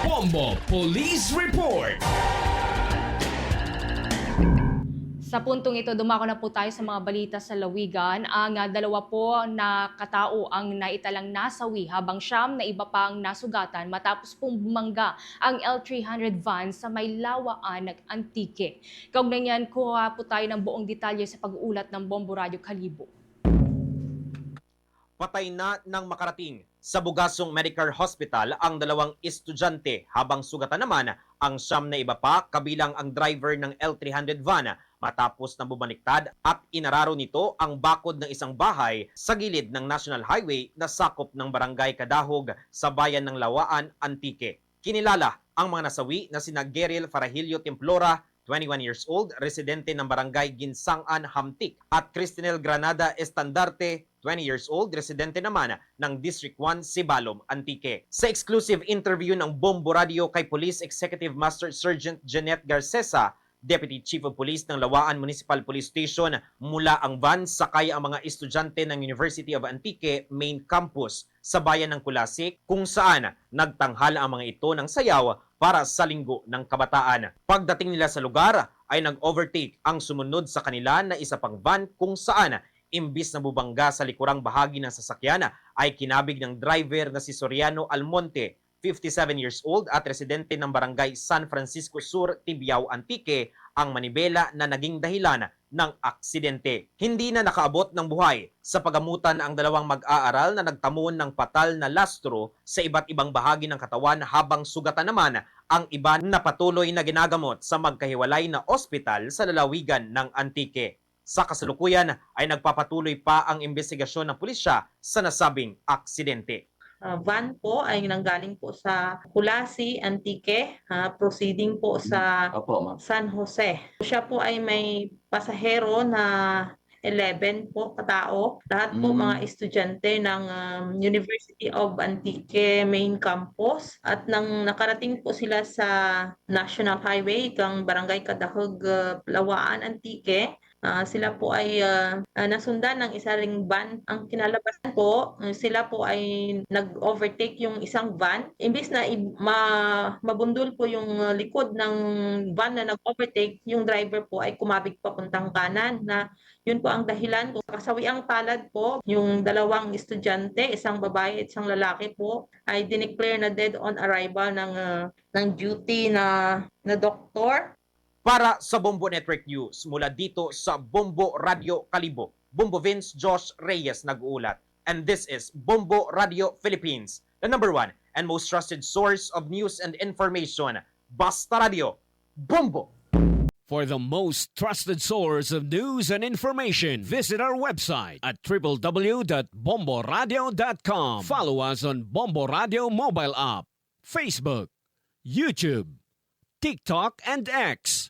Bombo Police Report. Sa puntong ito, dumako na po tayo sa mga balita sa Lawigan. Ang ah, dalawa po na katao ang naitalang nasawi habang siyam na iba pa ang nasugatan matapos pong bumangga ang L300 van sa may lawaan ng Antique. Kaugnay niyan, kuha po tayo ng buong detalye sa pag-uulat ng Bombo Radio Kalibo. patay na nang makarating sa Bugasong Medical Hospital ang dalawang estudyante habang sugatan naman ang siyam na iba pa kabilang ang driver ng L300 van matapos na bumaliktad at inararo nito ang bakod ng isang bahay sa gilid ng National Highway na sakop ng Barangay Kadahog sa bayan ng Lawaan, Antique. Kinilala ang mga nasawi na sina Geril Farahilio Templora 21 years old, residente ng barangay Ginsangan, Hamtik, at Cristinel Granada Estandarte, 20 years old, residente naman ng District 1, Sibalom, Antique. Sa exclusive interview ng Bombo Radio kay Police Executive Master Sergeant Jeanette Garcesa, Deputy Chief of Police ng Lawaan Municipal Police Station, mula ang van sakay ang mga estudyante ng University of Antique Main Campus sa bayan ng Kulasik kung saan nagtanghal ang mga ito ng sayaw para sa linggo ng kabataan. Pagdating nila sa lugar ay nag-overtake ang sumunod sa kanila na isa pang van kung saan imbis na bubangga sa likurang bahagi ng sasakyan ay kinabig ng driver na si Soriano Almonte 57 years old at residente ng barangay San Francisco Sur, Tibiao, Antique, ang manibela na naging dahilan ng aksidente. Hindi na nakaabot ng buhay sa pagamutan ang dalawang mag-aaral na nagtamon ng patal na lastro sa iba't ibang bahagi ng katawan habang sugatan naman ang iba na patuloy na ginagamot sa magkahiwalay na ospital sa lalawigan ng Antique. Sa kasalukuyan ay nagpapatuloy pa ang investigasyon ng pulisya sa nasabing aksidente. Uh, van po ay nanggaling po sa Kulasi, Antique, ah, proceeding po sa Opo. San Jose. Siya po ay may pasahero na 11 po katao. Lahat po Mm. mga estudyante ng um, University of Antique Main Campus. At nang nakarating po sila sa National Highway kang Barangay Kadahog, uh, Lawaan, Antique, ah, sila po ay ah, nasundan ng isa ring van. Ang kinalabasan po, eh, sila po ay nag-overtake yung isang van. Imbis na ma- mabundol po yung likod ng van na nag-overtake, yung driver po ay kumabig papuntang kanan na yun po ang dahilan kung kasawi ang palad po, yung dalawang estudyante, isang babae at isang lalaki po, ay dineclare na dead on arrival ng ah, ng duty na na doktor Para sa Bombo Network News, mula dito sa Bombo Radio Kalibo, Bombo Vince Josh Reyes nag-uulat. And this is Bombo Radio Philippines, the number one and most trusted source of news and information. Basta Radio, Bombo! For the most trusted source of news and information, visit our website at www.bomboradio.com. Follow us on Bombo Radio mobile app, Facebook, YouTube, TikTok, and X,